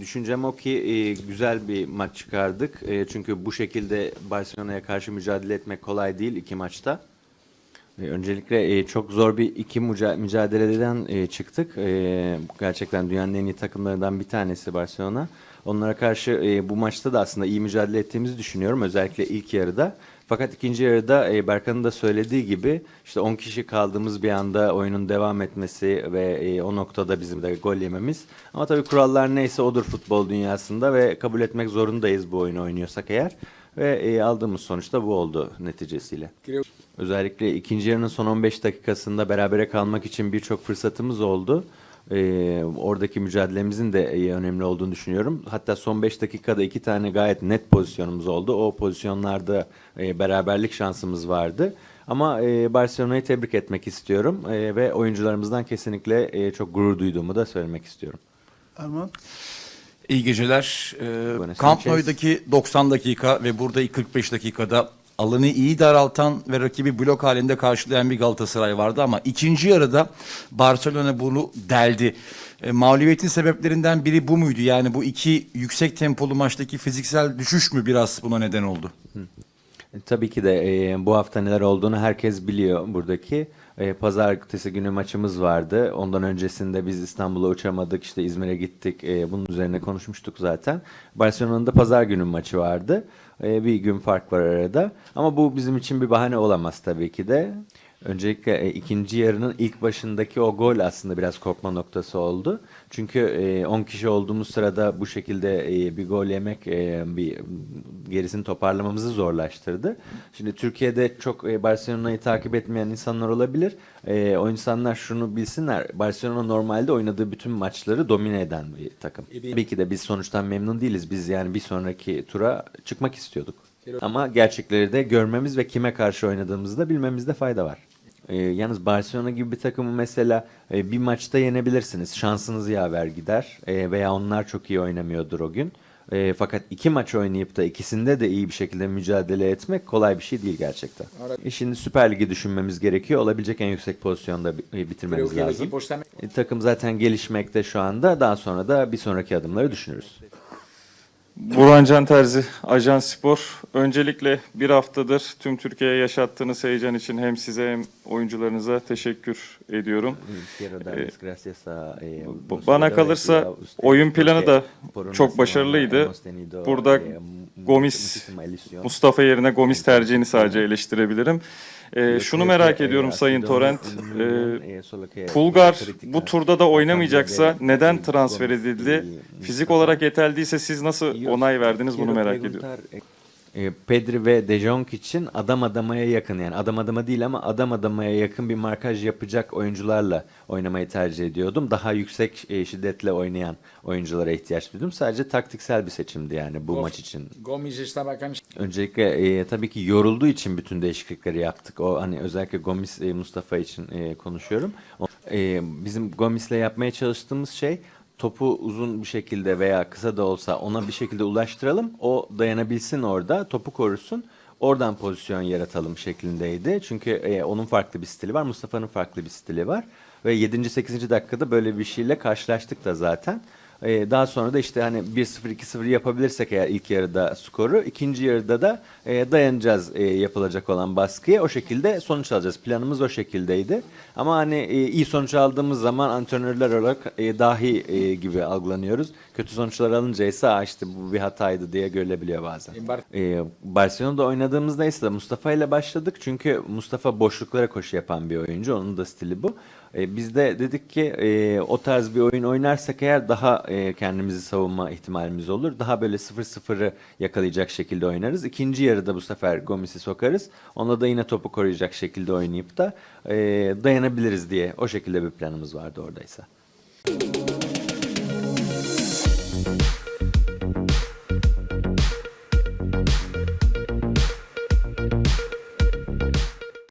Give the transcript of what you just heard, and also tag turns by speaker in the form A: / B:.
A: düşüncem o ki e, güzel bir maç çıkardık. E, çünkü bu şekilde Barcelona'ya karşı mücadele etmek kolay değil iki maçta. Öncelikle e, çok zor bir iki müca- mücadeleden e, çıktık. E, gerçekten dünyanın en iyi takımlarından bir tanesi Barcelona. Onlara karşı bu maçta da aslında iyi mücadele ettiğimizi düşünüyorum. Özellikle ilk yarıda. Fakat ikinci yarıda Berkan'ın da söylediği gibi işte 10 kişi kaldığımız bir anda oyunun devam etmesi ve o noktada bizim de gol yememiz. Ama tabii kurallar neyse odur futbol dünyasında ve kabul etmek zorundayız bu oyunu oynuyorsak eğer. Ve e, aldığımız sonuçta bu oldu neticesiyle. Özellikle ikinci yarının son 15 dakikasında berabere kalmak için birçok fırsatımız oldu. Ee, oradaki mücadelemizin de e, önemli olduğunu düşünüyorum. Hatta son 5 dakikada iki tane gayet net pozisyonumuz oldu. O pozisyonlarda e, beraberlik şansımız vardı. Ama e, Barcelona'yı tebrik etmek istiyorum E, ve oyuncularımızdan kesinlikle e, çok gurur duyduğumu da söylemek istiyorum.
B: Erman.
C: İyi geceler. Ee, Camp. Nou'daki 90 dakika ve burada ilk 45 dakikada alanı iyi daraltan ve rakibi blok halinde karşılayan bir Galatasaray vardı ama ikinci yarıda Barcelona bunu deldi. E, mağlubiyetin sebeplerinden biri bu muydu? Yani bu iki yüksek tempolu maçtaki fiziksel düşüş mü biraz buna neden oldu?
A: E, Tabii ki de e, bu hafta neler olduğunu herkes biliyor buradaki. E, Pazartesi günü maçımız vardı. Ondan öncesinde biz İstanbul'a uçamadık, işte İzmir'e gittik. E, bunun üzerine konuşmuştuk zaten. Barcelona'nın da pazar günü maçı vardı. E, bir gün fark var arada. Ama bu bizim için bir bahane olamaz tabii ki de. Öncelikle e, ikinci yarının ilk başındaki o gol aslında biraz kopma noktası oldu. Çünkü e, 10 kişi olduğumuz sırada bu şekilde e, bir gol yemek e, bir gerisini toparlamamızı zorlaştırdı. Şimdi Türkiye'de çok e, Barcelona'yı takip etmeyen insanlar olabilir. E, o insanlar şunu bilsinler. Barcelona normalde oynadığı bütün maçları domine eden bir takım. Tabii ki de biz sonuçtan memnun değiliz. Biz yani bir sonraki tura çıkmak istiyorduk. Ama gerçekleri de görmemiz ve kime karşı oynadığımızı da bilmemizde fayda var. Ee, yalnız Barcelona gibi bir takımı mesela e, bir maçta yenebilirsiniz. Şansınız yaver gider E, veya onlar çok iyi oynamıyordur o gün. E, fakat iki maç oynayıp da ikisinde de iyi bir şekilde mücadele etmek kolay bir şey değil gerçekten. E, şimdi Süper Lig'i düşünmemiz gerekiyor. Olabilecek en yüksek pozisyonda e, bitirmemiz lazım. E, takım zaten gelişmekte şu anda. Daha sonra da bir sonraki adımları düşünürüz.
D: Burhan Can Terzi, Ajan Spor. Öncelikle bir haftadır tüm Türkiye'ye yaşattığınız heyecan için hem size hem oyuncularınıza teşekkür ediyorum.
A: A, eh,
D: Bana kalırsa oyun planı da çok başarılıydı. Burada
A: eh,
D: Gomis. Mustafa yerine Gomis tercihini sadece eleştirebilirim.
A: Yo
D: şunu merak ediyorum Sayın Torrent.
A: que
D: Pulgar bu turda da oynamayacaksa neden
A: de
D: transfer edildi? Fizik olarak yeterliyse siz nasıl onay verdiniz bunu merak ediyorum.
A: Eh, Pedri ve De Jong için adam adamaya yakın yani adam adama değil ama adam adamaya yakın bir markaj yapacak oyuncularla oynamayı tercih ediyordum. Daha yüksek eh, şiddetle oynayan oyunculara ihtiyaç duydum. Sadece taktiksel bir seçimdi yani bu maç için.
E: Gomis estaba cansado.
A: Öncelikle e, tabii ki yorulduğu için bütün değişiklikleri yaptık. O hani özellikle Gomis e, Mustafa için e, konuşuyorum. O, e, bizim Gomis'le yapmaya çalıştığımız şey topu uzun bir şekilde veya kısa da olsa ona bir şekilde ulaştıralım. O dayanabilsin orada, topu korusun. Oradan pozisyon yaratalım şeklindeydi. Çünkü e, onun farklı bir stili var, Mustafa'nın farklı bir stili var. Ve 7. 8. dakikada böyle bir şeyle karşılaştık da zaten. Ee, daha sonra da işte hani 1-0 2-0 yapabilirsek eğer ilk yarıda skoru ikinci yarıda da e, dayanacağız e, yapılacak olan baskıya o şekilde sonuç alacağız. Planımız o şekildeydi. Ama hani e, iyi sonuç aldığımız zaman antrenörler olarak e, dahi e, gibi algılanıyoruz. Kötü sonuçlar alınca ise "Aa, işte bu bir hataydı diye görülebiliyor bazen. E, Barcelona'da oynadığımızda ise Mustafa ile başladık. Çünkü Mustafa boşluklara koşu yapan bir oyuncu. Onun da stili bu. E, biz de dedik ki e, o tarz bir oyun oynarsak eğer daha e, kendimizi savunma ihtimalimiz olur. Daha böyle 0-0'ı yakalayacak şekilde oynarız. İkinci yarıda bu sefer Gomis'i sokarız. Onda da yine topu koruyacak şekilde oynayıp da e, dayanabiliriz diye o şekilde bir planımız vardı oradaysa.